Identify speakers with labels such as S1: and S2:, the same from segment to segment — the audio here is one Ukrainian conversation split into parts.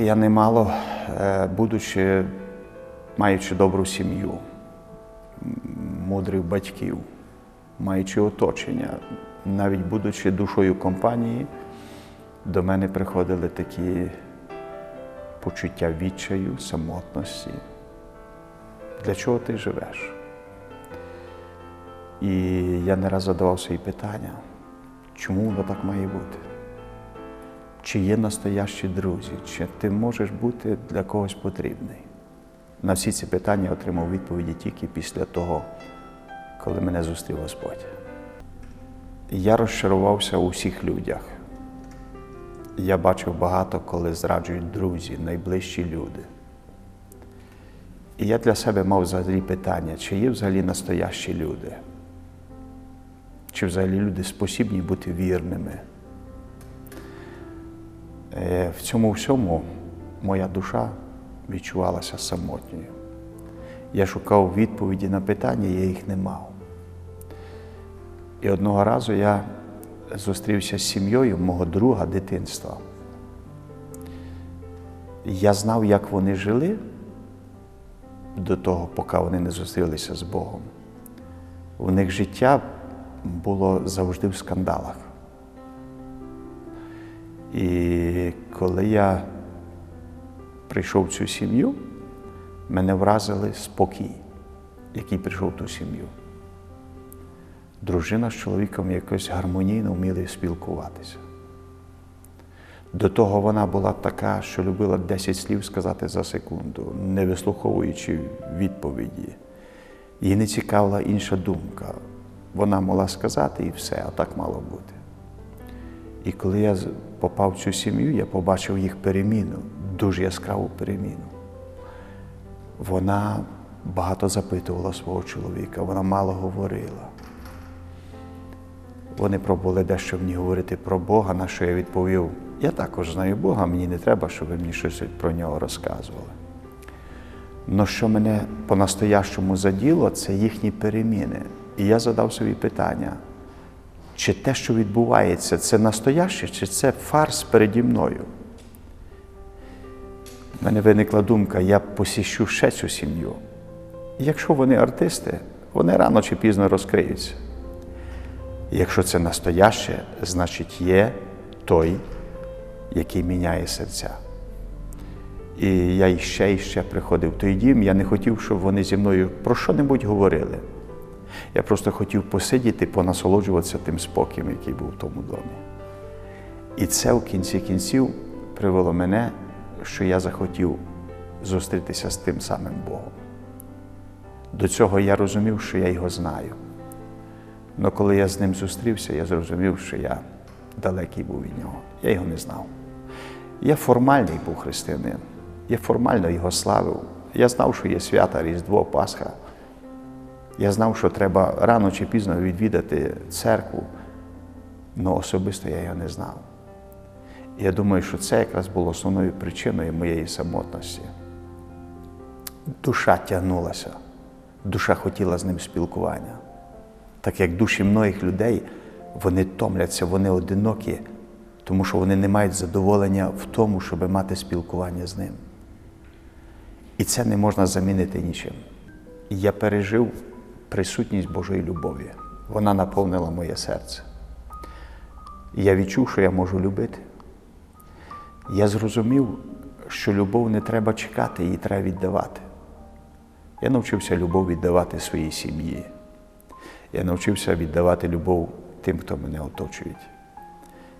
S1: Я немало, е, будучи, маючи добру сім'ю, мудрих батьків, маючи оточення, навіть будучи душою компанії, до мене приходили такі почуття відчаю, самотності. Для чого ти живеш? І я не раз задавав собі питання, чому воно так має бути? Чи є настоящі друзі, чи ти можеш бути для когось потрібний? На всі ці питання отримав відповіді тільки після того, коли мене зустрів Господь. Я розчарувався у всіх людях. Я бачив багато, коли зраджують друзі, найближчі люди. І я для себе мав взагалі питання, чи є взагалі настоящі люди, чи взагалі люди спосібні бути вірними. Е, В цьому всьому моя душа відчувалася самотньою. Я шукав відповіді на питання, я їх не мав. І одного разу я зустрівся з сім'єю мого друга дитинства. Я знав, як вони жили до того, поки вони не зустрілися з Богом. У них життя було завжди в скандалах. І коли я прийшов в цю сім'ю, мене вразили спокій, який прийшов в ту сім'ю. Дружина з чоловіком якось гармонійно вміли спілкуватися. До того вона була така, що любила 10 слів сказати за секунду, не вислуховуючи відповіді. Їй не цікавила інша думка. Вона могла сказати і все, а так мало бути. І коли я попав в цю сім'ю, я побачив їх переміну, дуже яскраву переміну. Вона багато запитувала свого чоловіка, вона мало говорила. Вони пробували дещо мені говорити про Бога, на що я відповів: я також знаю Бога, мені не треба, щоб ви мені щось про нього розказували. Но що мене по-настоящому заділо, це їхні переміни. І я задав собі питання, чи те, що відбувається, це настояще, чи це фарс переді мною. У мене виникла думка, я посіщу ще цю сім'ю. Якщо вони артисти, вони рано чи пізно розкриються. Якщо це настояще, значить є той, який міняє серця. І я іще і ще приходив в той дім. Я не хотів, щоб вони зі мною про що-небудь говорили. Я просто хотів посидіти, понасолоджуватися тим спокієм, який був в тому домі. І це в кінці кінців привело мене, що я захотів зустрітися з тим самим Богом. До цього я розумів, що я його знаю. Але коли я з ним зустрівся, я зрозумів, що я далекий був від нього. Я його не знав. Я формальний був християнин. Я формально його славив. Я знав, що є свята Різдво, Пасха. Я знав, що треба рано чи пізно відвідати церкву, але особисто я його не знав. Я думаю, що це якраз було основною причиною моєї самотності. Душа тягнулася, душа хотіла з ним спілкування. Так як душі многих людей, вони томляться, вони одинокі, тому що вони не мають задоволення в тому, щоб мати спілкування з ним. І це не можна замінити нічим. Я пережив присутність Божої любові. Вона наповнила моє серце. Я відчув, що я можу любити. Я зрозумів, що любов не треба чекати, її треба віддавати. Я навчився любов віддавати своїй сім'ї. Я навчився віддавати любов тим, хто мене оточують.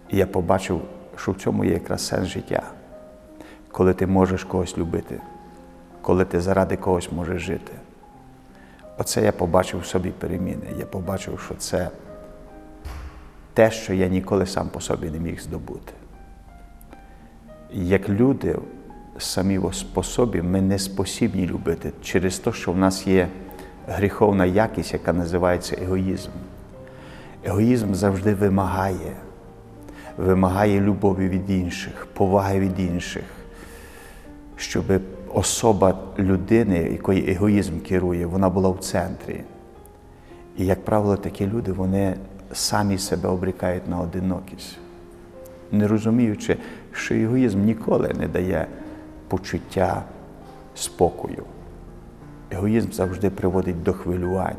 S1: І я побачив, що в цьому є якраз сенс життя, коли ти можеш когось любити, коли ти заради когось можеш жити. Оце я побачив в собі переміни. Я побачив, що це те, що я ніколи сам по собі не міг здобути. Як люди самі по собі, ми не спосібні любити через те, що в нас є гріховна якість, яка називається егоїзм. Егоїзм завжди вимагає, вимагає любові від інших, поваги від інших, щоб особа людини, якої егоїзм керує, вона була в центрі. І, як правило, такі люди вони самі себе обрікають на одинокість, не розуміючи, що егоїзм ніколи не дає почуття спокою. Егоїзм завжди приводить до хвилювань,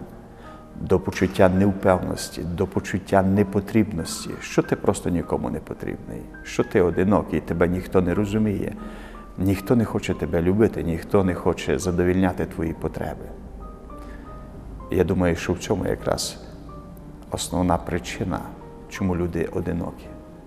S1: до почуття невпевності, до почуття непотрібності, що ти просто нікому не потрібний, що ти одинокий, тебе ніхто не розуміє, ніхто не хоче тебе любити, ніхто не хоче задовільняти твої потреби. Я думаю, що в цьому якраз основна причина, чому люди одинокі.